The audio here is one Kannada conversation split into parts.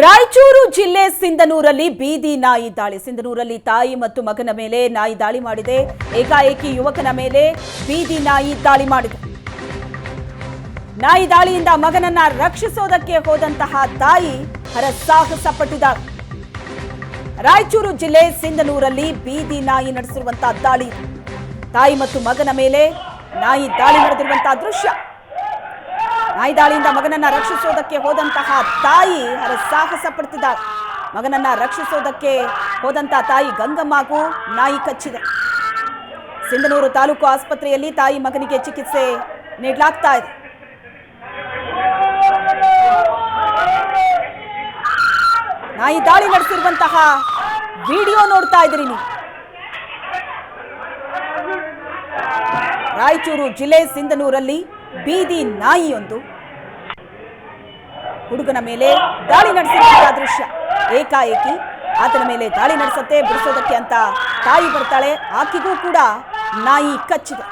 ರಾಯಚೂರು ಜಿಲ್ಲೆ ಸಿಂಧನೂರಲ್ಲಿ ಬೀದಿ ನಾಯಿ ದಾಳಿ. ಸಿಂಧನೂರಲ್ಲಿ ತಾಯಿ ಮತ್ತು ಮಗನ ಮೇಲೆ ನಾಯಿ ದಾಳಿ ಮಾಡಿದೆ. ಏಕಾಏಕಿ ಯುವಕನ ಮೇಲೆ ಬೀದಿ ನಾಯಿ ದಾಳಿ ಮಾಡಿದೆ. ನಾಯಿ ದಾಳಿಯಿಂದ ಮಗನನ್ನ ರಕ್ಷಿಸೋದಕ್ಕೆ ಹೋದಂತಹ ತಾಯಿ ಹರಸಾಹಸ ರಾಯಚೂರು ಜಿಲ್ಲೆ ಸಿಂಧನೂರಲ್ಲಿ ಬೀದಿ ನಾಯಿ ನಡೆಸಿರುವಂತಹ ದಾಳಿ. ತಾಯಿ ಮತ್ತು ಮಗನ ಮೇಲೆ ನಾಯಿ ದಾಳಿ ನಡೆದಿರುವಂತಹ ದೃಶ್ಯ. ನಾಯಿ ದಾಳಿಯಿಂದ ಮಗನನ್ನ ರಕ್ಷಿಸೋದಕ್ಕೆ ಹೋದಂತಹ ತಾಯಿ ಹರಸಾಹಸ ಪಡ್ತಿದ್ದಾಳೆ. ಮಗನನ್ನ ರಕ್ಷಿಸೋದಕ್ಕೆ ಹೋದಂತಹ ತಾಯಿ ಗಂಗಮ್ಮಗೂ ನಾಯಿ ಕಚ್ಚಿದೆ. ಸಿಂಧನೂರು ತಾಲೂಕು ಆಸ್ಪತ್ರೆಯಲ್ಲಿ ತಾಯಿ ಮಗನಿಗೆ ಚಿಕಿತ್ಸೆ ನೀಡಲಾಗ್ತಾ ಇದೆ. ನಾಯಿ ದಾಳಿ ನಡೆಸಿರುವಂತಹ ವಿಡಿಯೋ ನೋಡ್ತಾ ಇದ್ರಿ ನೀವು. ರಾಯಚೂರು ಜಿಲ್ಲೆ ಸಿಂಧನೂರಲ್ಲಿ ಬೀದಿ ನಾಯಿಯೊಂದು. ಹುಡುಗನ ಮೇಲೆ ದಾಳಿ ನಡೆಸಿರುವಂತಹ ದೃಶ್ಯ. ಏಕಾಏಕಿ ಆತನ ಮೇಲೆ ದಾಳಿ ನಡೆಸತ್ತೆ, ಬಿಡಿಸೋದಕ್ಕೆ ಅಂತ ತಾಯಿ ಬರ್ತಾಳೆ. ಆಕೆಗೂ ಕೂಡ ನಾಯಿ ಕಚ್ಚಿದೆ.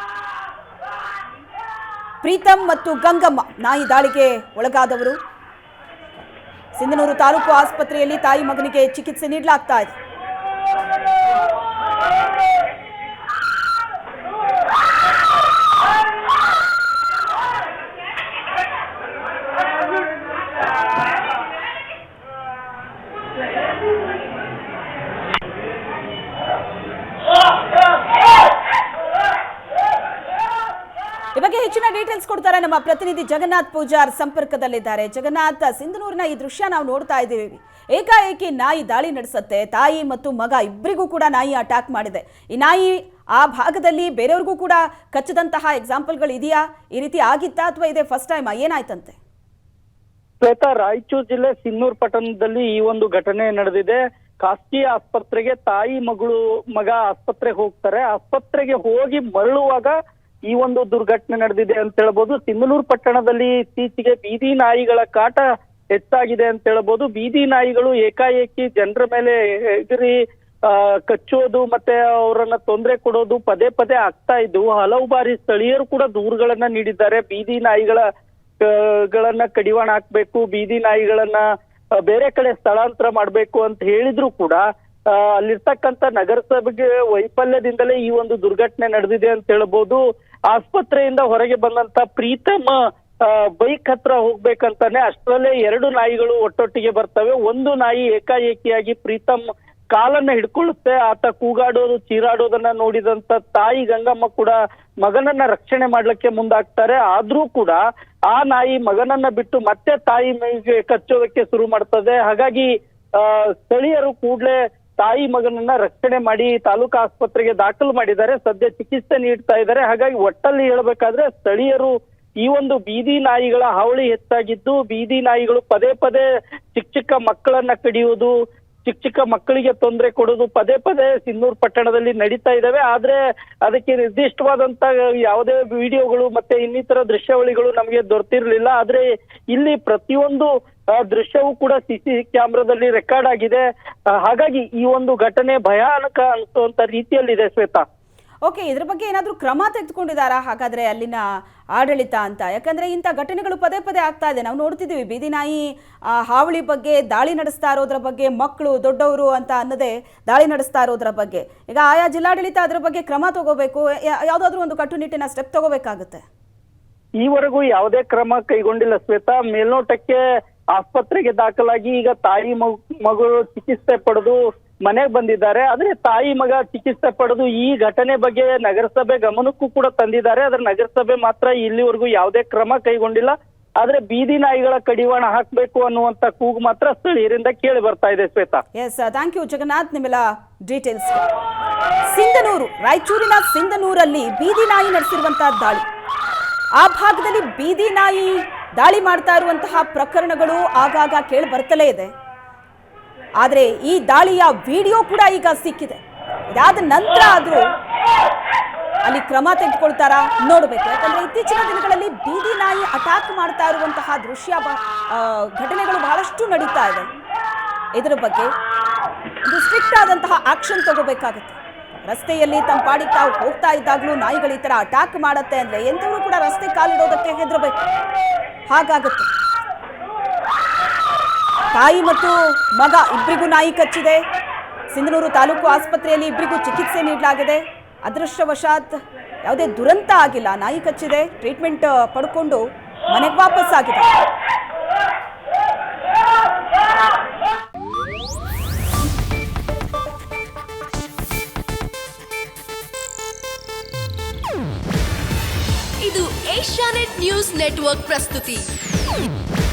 ಪ್ರೀತಮ್ ಮತ್ತು ಗಂಗಮ್ಮ ನಾಯಿ ದಾಳಿಗೆ ಒಳಗಾದವರು. ಸಿಂಧನೂರು ತಾಲೂಕು ಆಸ್ಪತ್ರೆಯಲ್ಲಿ ತಾಯಿ ಮಗನಿಗೆ ಚಿಕಿತ್ಸೆ ನೀಡಲಾಗ್ತಾ ಇದೆ ಈ ಬಗ್ಗೆ ಹೆಚ್ಚಿನ ಡೀಟೇಲ್ಸ್ ಕೊಡ್ತಾರೆ ನಮ್ಮ ಪ್ರತಿನಿಧಿ ಜಗನ್ನಾಥ್ ಪೂಜಾರ್ ಸಂಪರ್ಕದಲ್ಲಿದ್ದಾರೆ. ಜಗನ್ನಾಥ್, ಸಿಂಧನೂರಿನ ಈ ದೃಶ್ಯ ನಾವು ನೋಡ್ತಾ ಇದ್ದೀವಿ. ಏಕಾಏಕಿ ನಾಯಿ ದಾಳಿ ನಡೆಸುತ್ತೆ. ತಾಯಿ ಮತ್ತು ಮಗ ಇಬ್ಬರಿಗೂ ಕೂಡ ನಾಯಿ ಅಟ್ಯಾಕ್ ಮಾಡಿದೆ. ಈ ನಾಯಿ ಆ ಭಾಗದಲ್ಲಿ ಬೇರೆಯವ್ರಿಗೂ ಕೂಡ ಕಚ್ಚದಂತಹ ಎಕ್ಸಾಂಪಲ್ಗಳು ಇದೆಯಾ? ಈ ರೀತಿ ಆಗಿತ್ತಾ ಅಥವಾ ಇದೆ ಫಸ್ಟ್ ಟೈಮ್ ಏನಾಯ್ತಂತೆ? ಶ್ವೇತಾ ರಾಯಚೂರು ಜಿಲ್ಲೆ ಸಿನ್ನೂರ್ ಪಟ್ಟಣದಲ್ಲಿ ಈ ಒಂದು ಘಟನೆ ನಡೆದಿದೆ. ಖಾಸಗಿ ಆಸ್ಪತ್ರೆಗೆ ತಾಯಿ ಮಗಳು ಮಗ ಆಸ್ಪತ್ರೆಗೆ ಹೋಗ್ತಾರೆ. ಆಸ್ಪತ್ರೆಗೆ ಹೋಗಿ ಮರಳುವಾಗ ಈ ಒಂದು ದುರ್ಘಟನೆ ನಡೆದಿದೆ ಅಂತ ಹೇಳ್ಬೋದು. ಸಿಂಧನೂರು ಪಟ್ಟಣದಲ್ಲಿ ಇತ್ತೀಚೆಗೆ ಬೀದಿ ನಾಯಿಗಳ ಕಾಟ ಹೆಚ್ಚಾಗಿದೆ ಅಂತ ಹೇಳ್ಬೋದು. ಬೀದಿ ನಾಯಿಗಳು ಏಕಾಏಕಿ ಜನರ ಮೇಲೆ ಎಗರಿ ಕಚ್ಚೋದು ಮತ್ತೆ ಅವರನ್ನ ತೊಂದರೆ ಕೊಡೋದು ಪದೇ ಪದೇ ಆಗ್ತಾ ಇದ್ವು ಹಲವು ಬಾರಿ ಸ್ಥಳೀಯರು ಕೂಡ ದೂರುಗಳನ್ನ ನೀಡಿದ್ದಾರೆ. ಬೀದಿ ನಾಯಿಗಳ ಗಳನ್ನ ಕಡಿವಾಣ ಹಾಕ್ಬೇಕು ಬೀದಿ ನಾಯಿಗಳನ್ನ ಬೇರೆ ಕಡೆ ಸ್ಥಳಾಂತರ ಮಾಡ್ಬೇಕು ಅಂತ ಹೇಳಿದ್ರು ಕೂಡ ಆ, ಅಲ್ಲಿರ್ತಕ್ಕಂಥ ನಗರಸಭೆಗೆ ವೈಫಲ್ಯದಿಂದಲೇ ಈ ಒಂದು ದುರ್ಘಟನೆ ನಡೆದಿದೆ ಅಂತ ಹೇಳ್ಬೋದು. ಆಸ್ಪತ್ರೆಯಿಂದ ಹೊರಗೆ ಬಂದಂತ ಪ್ರೀತಮ್ ಬೈಕ್ ಹತ್ರ ಹೋಗ್ಬೇಕಂತಾನೆ ಅಷ್ಟರಲ್ಲೇ ಎರಡು ನಾಯಿಗಳು ಒಟ್ಟೊಟ್ಟಿಗೆ ಬರ್ತವೆ. ಒಂದು ನಾಯಿ ಏಕಾಏಕಿಯಾಗಿ ಪ್ರೀತಮ್ ಕಾಲನ್ನ ಹಿಡ್ಕೊಳ್ಳುತ್ತೆ. ಆತ ಕೂಗಾಡೋದು, ಚೀರಾಡೋದನ್ನ ನೋಡಿದಂತ ತಾಯಿ ಗಂಗಮ್ಮ ಕೂಡ ಮಗನನ್ನ ರಕ್ಷಣೆ ಮಾಡ್ಲಿಕ್ಕೆ ಮುಂದಾಗ್ತಾರೆ. ಆದ್ರೂ ಕೂಡ ಆ ನಾಯಿ ಮಗನನ್ನ ಬಿಟ್ಟು ಮತ್ತೆ ತಾಯಿ ಮೈಗೆ ಕಚ್ಚೋದಕ್ಕೆ ಶುರು ಮಾಡ್ತದೆ. ಹಾಗಾಗಿ ಸ್ಥಳೀಯರು ಕೂಡ್ಲೆ ತಾಯಿ ಮಗನನ್ನ ರಕ್ಷಣೆ ಮಾಡಿ ತಾಲೂಕು ಆಸ್ಪತ್ರೆಗೆ ದಾಖಲು ಮಾಡಿದ್ದಾರೆ. ಸದ್ಯ ಚಿಕಿತ್ಸೆ ನೀಡ್ತಾ ಇದ್ದಾರೆ. ಹಾಗಾಗಿ ಒಟ್ಟಲ್ಲಿ ಹೇಳ್ಬೇಕಾದ್ರೆ ಸ್ಥಳೀಯರು ಈ ಒಂದು ಬೀದಿ ನಾಯಿಗಳ ಹಾವಳಿ ಹೆಚ್ಚಾಗಿದ್ದು, ಬೀದಿ ನಾಯಿಗಳು ಪದೇ ಪದೇ ಚಿಕ್ಕ ಚಿಕ್ಕ ಮಕ್ಕಳನ್ನ ಕಡಿಯೋದು ಚಿಕ್ಕ ಚಿಕ್ಕ ಮಕ್ಕಳಿಗೆ ತೊಂದರೆ ಕೊಡೋದು ಪದೇ ಪದೇ ಸಿನ್ನೂರ್ ಪಟ್ಟಣದಲ್ಲಿ ನಡೀತಾ ಇದಾವೆ. ಆದ್ರೆ ಅದಕ್ಕೆ ನಿರ್ದಿಷ್ಟವಾದಂತ ಯಾವುದೇ ವಿಡಿಯೋಗಳು ಮತ್ತೆ ಇನ್ನಿತರ ದೃಶ್ಯಾವಳಿಗಳು ನಮಗೆ ದೊರೆತಿರ್ಲಿಲ್ಲ. ಆದ್ರೆ ಇಲ್ಲಿ ಪ್ರತಿಯೊಂದು ದೃಶ್ಯವೂ ಕೂಡ ಸಿಸಿ ಕ್ಯಾಮ್ರಾದಲ್ಲಿ ರೆಕಾರ್ಡ್ ಆಗಿದೆ. ಹಾಗಾಗಿ ಈ ಒಂದು ಘಟನೆ ಭಯಾನಕ ಅನಿಸುವಂತ ರೀತಿಯಲ್ಲಿದೆ ಶ್ವೇತಾ. ಓಕೆ, ಇದ್ರ ಬಗ್ಗೆ ಏನಾದರೂ ಕ್ರಮ ತೆಗೆದುಕೊಂಡಿದ್ದಾರಾ? ಹಾಗಾದ್ರೆ ಅಲ್ಲಿನ ಆಡಳಿತ ಅಂತ. ಯಾಕಂದ್ರೆ ಇಂಥ ಘಟನೆಗಳು ಪದೇ ಪದೇ ಆಗ್ತಾ ಇದೆ. ನಾವು ನೋಡ್ತಿದ್ದೀವಿ, ಬೀದಿ ನಾಯಿ ಹಾವಳಿ ಬಗ್ಗೆ ದಾಳಿ ನಡೆಸ್ತಾ ಇರೋದ್ರ ಬಗ್ಗೆ ಮಕ್ಕಳು ದೊಡ್ಡವರು ಅಂತ ಅನ್ನದೇ ದಾಳಿ ನಡೆಸ್ತಾ ಇರೋದ್ರ ಬಗ್ಗೆ. ಈಗ ಆಯಾ ಜಿಲ್ಲಾಡಳಿತ ಅದರ ಬಗ್ಗೆ ಕ್ರಮ ತಗೋಬೇಕು ಯಾವುದಾದ್ರೂ ಒಂದು ಕಟ್ಟುನಿಟ್ಟಿನ ಸ್ಟೆಪ್ ತಗೋಬೇಕಾಗುತ್ತೆ. ಈವರೆಗೂ ಯಾವುದೇ ಕ್ರಮ ಕೈಗೊಂಡಿಲ್ಲ ಶ್ವೇತಾ. ಮೇಲ್ನೋಟಕ್ಕೆ ಆಸ್ಪತ್ರೆಗೆ ದಾಖಲಾಗಿ ಈಗ ತಾಯಿ ಮಗು ಚಿಕಿತ್ಸೆ ಪಡೆದು ಮನೆಗೆ ಬಂದಿದ್ದಾರೆ. ಆದ್ರೆ ತಾಯಿ ಮಗ ಚಿಕಿತ್ಸೆ ಪಡೆದು ಈ ಘಟನೆ ಬಗ್ಗೆ ನಗರಸಭೆ ಗಮನಕ್ಕೂ ಕೂಡ ತಂದಿದ್ದಾರೆ. ಆದ್ರೆ ನಗರಸಭೆ ಮಾತ್ರ ಇಲ್ಲಿವರೆಗೂ ಯಾವುದೇ ಕ್ರಮ ಕೈಗೊಂಡಿಲ್ಲ. ಆದ್ರೆ ಬೀದಿ ನಾಯಿಗಳ ಕಡಿವಾಣ ಹಾಕಬೇಕು ಅನ್ನುವಂತ ಕೂಗು ಮಾತ್ರ ಸ್ಥಳೀಯರಿಂದ ಕೇಳಿ ಬರ್ತಾ ಇದೆ Shweta. Yes thank you Jagannath. ನಿಮ್ಮೆಲ್ಲ ಡೀಟೇಲ್ಸ್ ಸಿಂಧನೂರು, ರಾಯಚೂರಿನ ಸಿಂಧನೂರಲ್ಲಿ ಬೀದಿ ನಾಯಿ ನಡೆಸಿರುವಂತಹ ದಾಳಿ. ಆ ಭಾಗದಲ್ಲಿ ಬೀದಿ ನಾಯಿ ದಾಳಿ ಮಾಡ್ತಾ ಇರುವಂತಹ ಪ್ರಕರಣಗಳು ಆಗಾಗ ಕೇಳಿ ಬರ್ತಲೇ ಇದೆ. ಆದರೆ ಈ ದಾಳಿಯ ವಿಡಿಯೋ ಕೂಡ ಈಗ ಸಿಕ್ಕಿದೆ. ಇದಾದ ನಂತರ ಆದರೂ ಅಲ್ಲಿ ಕ್ರಮ ತೆಗೆದುಕೊಳ್ತಾರಾ ನೋಡಬೇಕು. ಯಾಕಂದ್ರೆ ಇತ್ತೀಚಿನ ದಿನಗಳಲ್ಲಿ ಬೀದಿ ನಾಯಿ ಅಟ್ಯಾಕ್ ಮಾಡ್ತಾ ಇರುವಂತಹ ದೃಶ್ಯ ಘಟನೆಗಳು ಬಹಳಷ್ಟು ನಡೀತಾ ಇದೆ. ಇದರ ಬಗ್ಗೆ ಒಂದು ಸ್ಟ್ರಿಕ್ಟ್ ಆದಂತಹ ಆಕ್ಷನ್ ತಗೋಬೇಕಾಗುತ್ತೆ. ರಸ್ತೆಯಲ್ಲಿ ತಮ್ಮ ತಾವು ಹೋಗ್ತಾ ಇದ್ದಾಗಲೂ ನಾಯಿಗಳು ಈ ಥರ ಅಟ್ಯಾಕ್ ಮಾಡುತ್ತೆ ಅಂದ್ರೆ ಎಂಥವರು ಕೂಡ ರಸ್ತೆ ಕಾಲಿಡೋದಕ್ಕೆ ಹೆದರಬೇಕು. ಹಾಗಾಗುತ್ತೆ. ತಾಯಿ ಮತ್ತು ಮಗ ಇಬ್ಬರಿಗೂ ನಾಯಿ ಕಚ್ಚಿದೆ. ಸಿಂಧನೂರು ತಾಲೂಕು ಆಸ್ಪತ್ರೆಯಲ್ಲಿ ಇಬ್ಬರಿಗೂ ಚಿಕಿತ್ಸೆ ನೀಡಲಾಗಿದೆ. ಅದೃಷ್ಟವಶಾತ್ ಯಾವುದೇ ದುರಂತ ಆಗಿಲ್ಲ. ನಾಯಿ ಕಚ್ಚಿದೆ. ಟ್ರೀಟ್ಮೆಂಟ್ ಪಡ್ಕೊಂಡು ಮನೆಗೆ ವಾಪಸ್ ಆಗಿದೆ. ಇದು ಏಷ್ಯಾನೆಟ್ ನ್ಯೂಸ್ ನೆಟ್ವರ್ಕ್ ಪ್ರಸ್ತುತಿ.